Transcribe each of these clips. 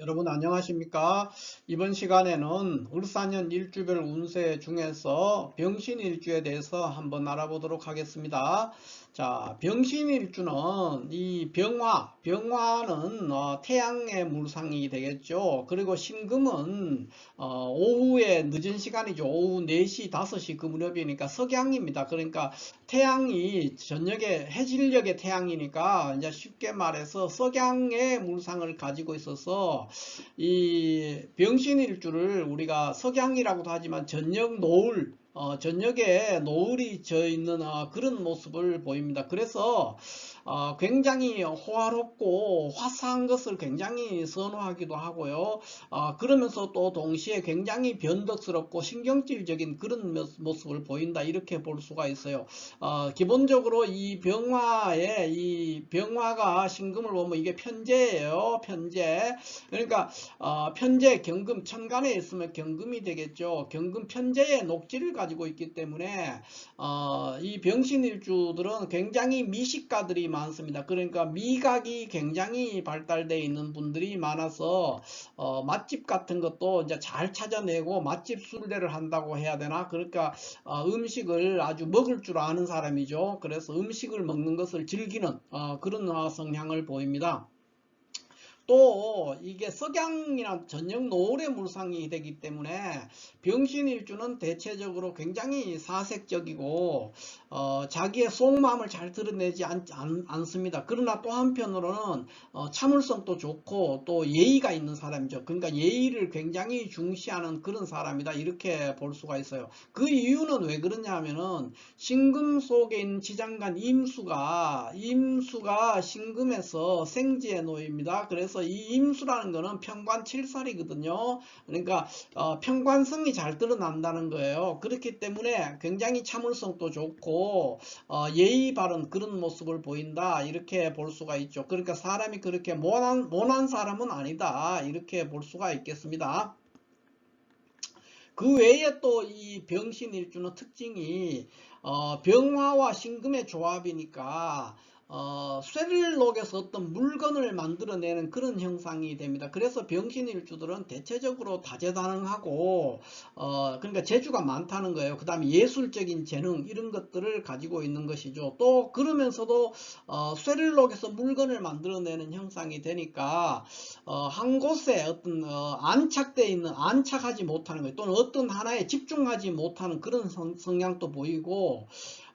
여러분 안녕하십니까? 이번 시간에는 을사년 일주별 운세 중에서 병신 일주에 대해서 한번 알아보도록 하겠습니다 자 병신일주는 이 병화 병화는 어, 태양의 물상이 되겠죠. 그리고 신금은 어, 오후에 늦은 시간이죠. 오후 4시 5시 그 무렵이니까 석양입니다. 그러니까 태양이 저녁에 해질녘의 태양이니까 이제 쉽게 말해서 석양의 물상을 가지고 있어서 이 병신일주를 우리가 석양이라고도 하지만 저녁 노을 어, 저녁에 노을이 져 있는 어, 그런 모습을 보입니다. 그래서 어, 굉장히 호화롭고 화사한 것을 굉장히 선호하기도 하고요. 어, 그러면서 또 동시에 굉장히 변덕스럽고 신경질적인 그런 모습을 보인다 이렇게 볼 수가 있어요. 어, 기본적으로 이 병화에 이 병화가 신금을 보면 이게 편제예요. 편제. 그러니까 어, 편제 경금 천간에 있으면 경금이 되겠죠. 경금 편제의 녹지를 가지고 있기 때문에 어, 이 병신일주들은 굉장히 미식가들이 많습니다. 그러니까 미각이 굉장히 발달되어 있는 분들이 많아서 어, 맛집 같은 것도 이제 잘 찾아내고 맛집 순례를 한다고 해야 되나? 그러니까 어, 음식을 아주 먹을 줄 아는 사람이죠. 그래서 음식을 먹는 것을 즐기는 어, 그런 어, 성향을 보입니다. 또 이게 석양이나 전형 노을의 물상이 되기 때문에 병신일주는 대체적으로 굉장히 사색적이고 어, 자기의 속마음을 잘 드러내지 않, 습니다 그러나 또 한편으로는 어, 참을성도 좋고 또 예의가 있는 사람이죠. 그러니까 예의를 굉장히 중시하는 그런 사람이다 이렇게 볼 수가 있어요. 그 이유는 왜 그러냐 하면은 신금 속에 있는 지장간 임수가 임수가 신금에서 생지에 놓입니다. 그래서 그래서 이 임수라는 거는 평관 7살이거든요. 그러니까 어, 평관성이 잘 드러난다는 거예요. 그렇기 때문에 굉장히 참을성도 좋고 어, 예의 바른 그런 모습을 보인다 이렇게 볼 수가 있죠. 그러니까 사람이 그렇게 모난, 모난 사람은 아니다 이렇게 볼 수가 있겠습니다. 그 외에 또 이 병신일주는 특징이 어, 병화와 신금의 조합이니까 어, 녹여서 어떤 물건을 만들어내는 그런 형상이 됩니다. 그래서 병신일주들은 대체적으로 다재다능하고 어, 그러니까 재주가 많다는 거예요. 그 다음에 예술적인 재능 이런 것들을 가지고 있는 것이죠. 또 그러면서도 어, 녹여서 물건을 만들어내는 형상이 되니까 어, 한 곳에 어떤 어, 안착되어 있는 안착하지 못하는 거예요. 또는 어떤 하나에 집중하지 못하는 그런 성, 성향도 보이고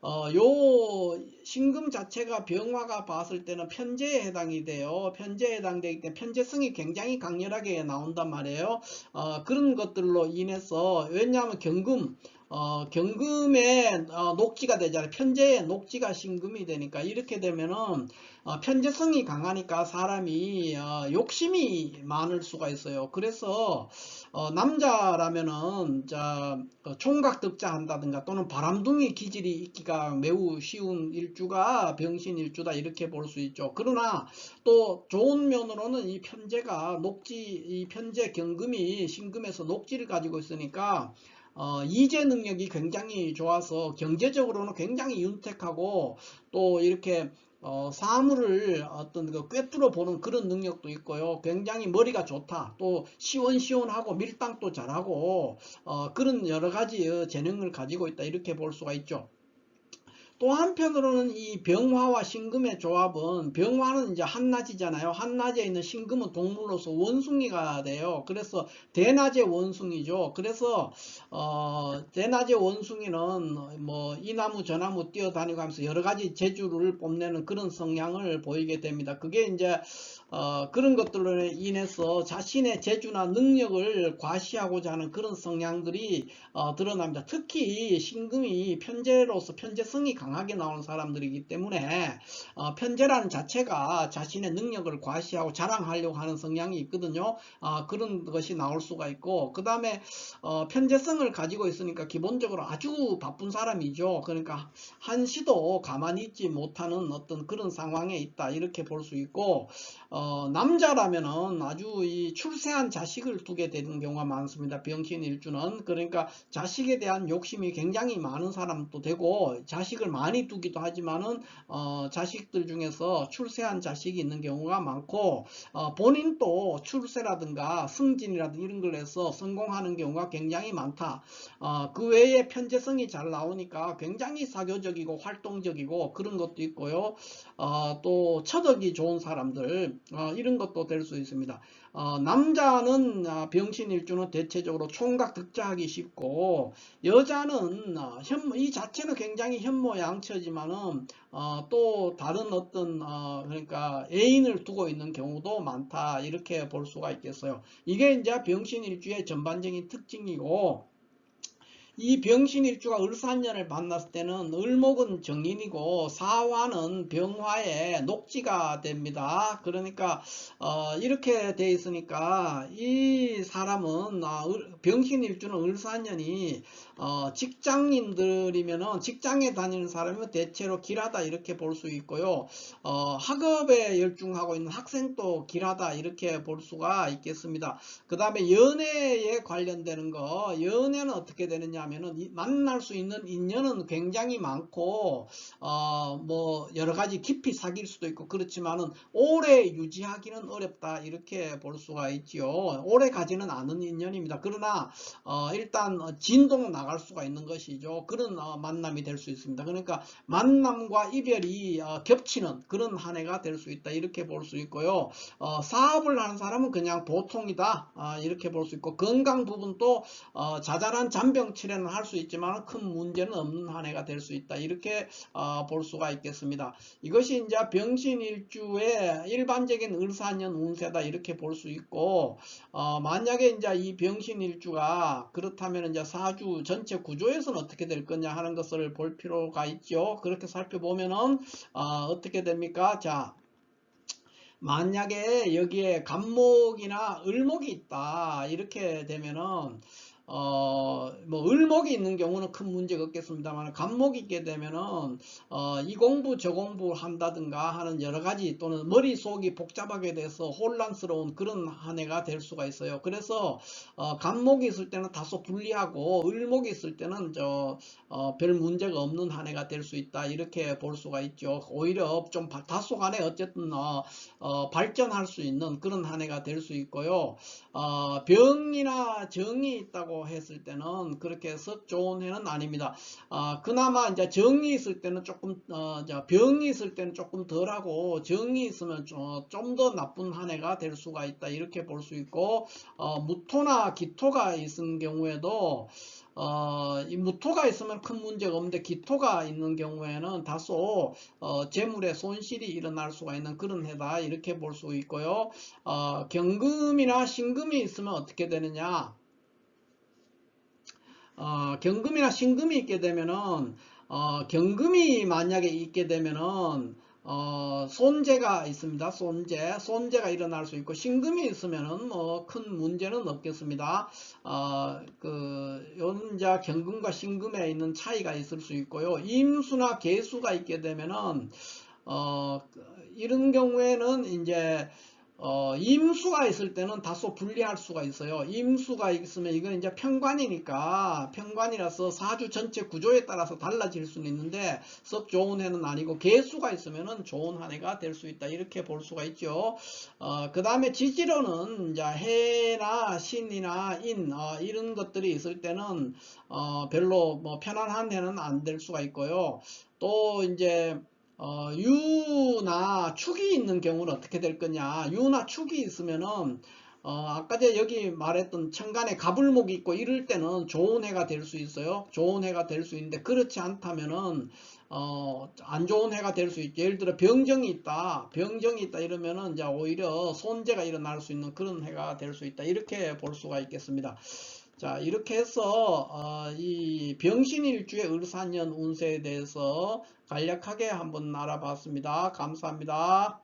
어, 요 신금 자체가 병화가 봤을 때는 편제에 해당이 돼요. 편제에 해당되기 때문에 편제성이 굉장히 강렬하게 나온단 말이에요. 어, 그런 것들로 인해서 왜냐하면 경금 어, 경금의 어, 녹지가 되잖아요. 편제의 녹지가 신금이 되니까 이렇게 되면은 어, 편제성이 강하니까 사람이 어, 욕심이 많을 수가 있어요. 그래서 어, 남자라면은 자, 어, 총각득자 한다든가 또는 바람둥이 기질이 있기가 매우 쉬운 일주가 병신 일주다 이렇게 볼 수 있죠. 그러나 또 좋은 면으로는 이 편제가 녹지 이 편제 경금이 신금에서 녹지를 가지고 있으니까 어, 이제 능력이 굉장히 좋아서 경제적으로는 굉장히 윤택하고 또 이렇게 어, 사물을 어떤 그 꿰뚫어 보는 그런 능력도 있고요. 굉장히 머리가 좋다. 또 시원시원하고 밀당도 잘하고 어, 그런 여러 가지 재능을 가지고 있다. 이렇게 볼 수가 있죠. 또 한편으로는 이 병화와 신금의 조합은 병화는 이제 한낮이잖아요. 한낮에 있는 신금은 동물로서 원숭이가 돼요. 그래서 대낮의 원숭이죠. 그래서 어, 대낮의 원숭이는 뭐 이 나무 저 나무 뛰어다니고 하면서 여러 가지 재주를 뽐내는 그런 성향을 보이게 됩니다. 그게 이제 어, 그런 것들로 인해서 자신의 재주나 능력을 과시하고자 하는 그런 성향들이 어, 드러납니다. 특히 신금이 편제로서 편제성이 강하게 나오는 사람들이기 때문에 어, 편제라는 자체가 자신의 능력을 과시하고 자랑하려고 하는 성향이 있거든요. 어, 그런 것이 나올 수가 있고 그 다음에 어, 편제성을 가지고 있으니까 기본적으로 아주 바쁜 사람이죠. 그러니까 한시도 가만히 있지 못하는 어떤 그런 상황에 있다 이렇게 볼 수 있고 어, 어, 남자라면은 아주 이 출세한 자식을 두게 되는 경우가 많습니다. 병신 일주는 그러니까 자식에 대한 욕심이 굉장히 많은 사람도 되고 자식을 많이 두기도 하지만은 어, 자식들 중에서 출세한 자식이 있는 경우가 많고 어, 본인도 출세라든가 승진이라든가 이런 걸 해서 성공하는 경우가 굉장히 많다. 어, 그 외에 편재성이 잘 나오니까 굉장히 사교적이고 활동적이고 그런 것도 있고요. 어, 또 처덕이 좋은 사람들 어, 이런 것도 될 수 있습니다. 어, 남자는 아, 병신일주는 대체적으로 총각 득자하기 쉽고 여자는 어, 현, 이 자체는 굉장히 현모양처지만은 어, 또 다른 어떤 어, 그러니까 애인을 두고 있는 경우도 많다 이렇게 볼 수가 있겠어요. 이게 이제 병신일주의 전반적인 특징이고 이 병신일주가 을사년을 만났을 때는 을목은 정인이고 사화는 병화의 녹지가 됩니다. 그러니까 어, 이렇게 돼 있으니까 이 사람은 아, 병신일주는 을사년이 어, 직장인들이면은 직장에 다니는 사람은 대체로 길하다 이렇게 볼 수 있고요. 어, 학업에 열중하고 있는 학생도 길하다 이렇게 볼 수가 있겠습니다. 그 다음에 연애에 관련되는 거 연애는 어떻게 되느냐 하면은 만날 수 있는 인연은 굉장히 많고 어, 뭐 여러 가지 깊이 사귈 수도 있고 그렇지만은 오래 유지하기는 어렵다 이렇게 볼 수가 있지요. 오래 가지는 않은 인연입니다. 그러나 어, 일단 진동 나갈 수가 있는 것이죠. 그런 어, 만남이 될 수 있습니다. 그러니까 만남과 이별이 어, 겹치는 그런 한 해가 될 수 있다 이렇게 볼 수 있고요. 어, 사업을 하는 사람은 그냥 보통이다 아, 이렇게 볼 수 있고 건강 부분도 어, 자잘한 잔병치레 는 할 수 있지만 큰 문제는 없는 한 해가 될 수 있다 이렇게 어, 볼 수가 있겠습니다. 이것이 이제 병신일주의 일반적인 을사년 운세다 이렇게 볼 수 있고 어, 만약에 이제 이 병신일주가 그렇다면 이제 사주 전체 구조에서는 어떻게 될 거냐 하는 것을 볼 필요가 있죠. 그렇게 살펴보면은 어, 떻게 됩니까? 자. 만약에 여기에 간목이나 을목이 있다 이렇게 되면은 어, 뭐, 을목이 있는 경우는 큰 문제가 없겠습니다만, 간목이 있게 되면은, 어, 이 공부, 저 공부 한다든가 하는 여러 가지 또는 머릿속이 복잡하게 돼서 혼란스러운 그런 한 해가 될 수가 있어요. 그래서, 어, 간목이 있을 때는 다소 불리하고, 을목이 있을 때는 저, 어, 별 문제가 없는 한 해가 될 수 있다. 이렇게 볼 수가 있죠. 오히려 좀 다소 간에 어쨌든, 어, 어, 발전할 수 있는 그런 한 해가 될 수 있고요. 어, 병이나 정이 있다고 했을 때는 그렇게 썩 좋은 해는 아닙니다. 어, 그나마 이제 정이 있을 때는 조금 어, 병이 있을 때는 조금 덜하고 정이 있으면 좀더 나쁜 한 해가 될 수가 있다 이렇게 볼 수 있고 어, 무토나 기토가 있은 경우에도 어, 이 무토가 있으면 큰 문제가 없는데 기토가 있는 경우에는 다소 어, 재물의 손실이 일어날 수가 있는 그런 해다 이렇게 볼 수 있고요. 어, 경금이나 신금이 있으면 어떻게 되느냐? 어, 경금이나 신금이 있게 되면은 어, 경금이 만약에 있게 되면은 어, 손재가 있습니다. 손재, 손재가 일어날 수 있고 신금이 있으면은 뭐 큰 문제는 없겠습니다. 어, 그 연자 경금과 신금에 있는 차이가 있을 수 있고요. 임수나 개수가 있게 되면은 어, 이런 경우에는 이제 어, 임수가 있을 때는 다소 불리할 수가 있어요. 임수가 있으면 이건 이제 평관이니까 평관이라서 사주 전체 구조에 따라서 달라질 수는 있는데 썩 좋은 해는 아니고 개수가 있으면은 좋은 한 해가 될 수 있다 이렇게 볼 수가 있죠. 어, 그 다음에 지지로는 이제 해나 신이나 인 어, 이런 것들이 있을 때는 어, 별로 뭐 편안한 해는 안 될 수가 있고요. 또 이제 어, 유나 축이 있는 경우는 어떻게 될 거냐? 유나 축이 있으면은 어, 아까 전 여기 말했던 천간에 가불목이 있고 이럴 때는 좋은 해가 될 수 있어요. 좋은 해가 될 수 있는데 그렇지 않다면은 어, 안 좋은 해가 될 수 있죠 예를 들어 병정이 있다. 병정이 있다 이러면은 이제 오히려 손재가 일어날 수 있는 그런 해가 될 수 있다. 이렇게 볼 수가 있겠습니다 자 이렇게 해서 어, 이 병신일주의 을사년 운세에 대해서 간략하게 한번 알아봤습니다. 감사합니다.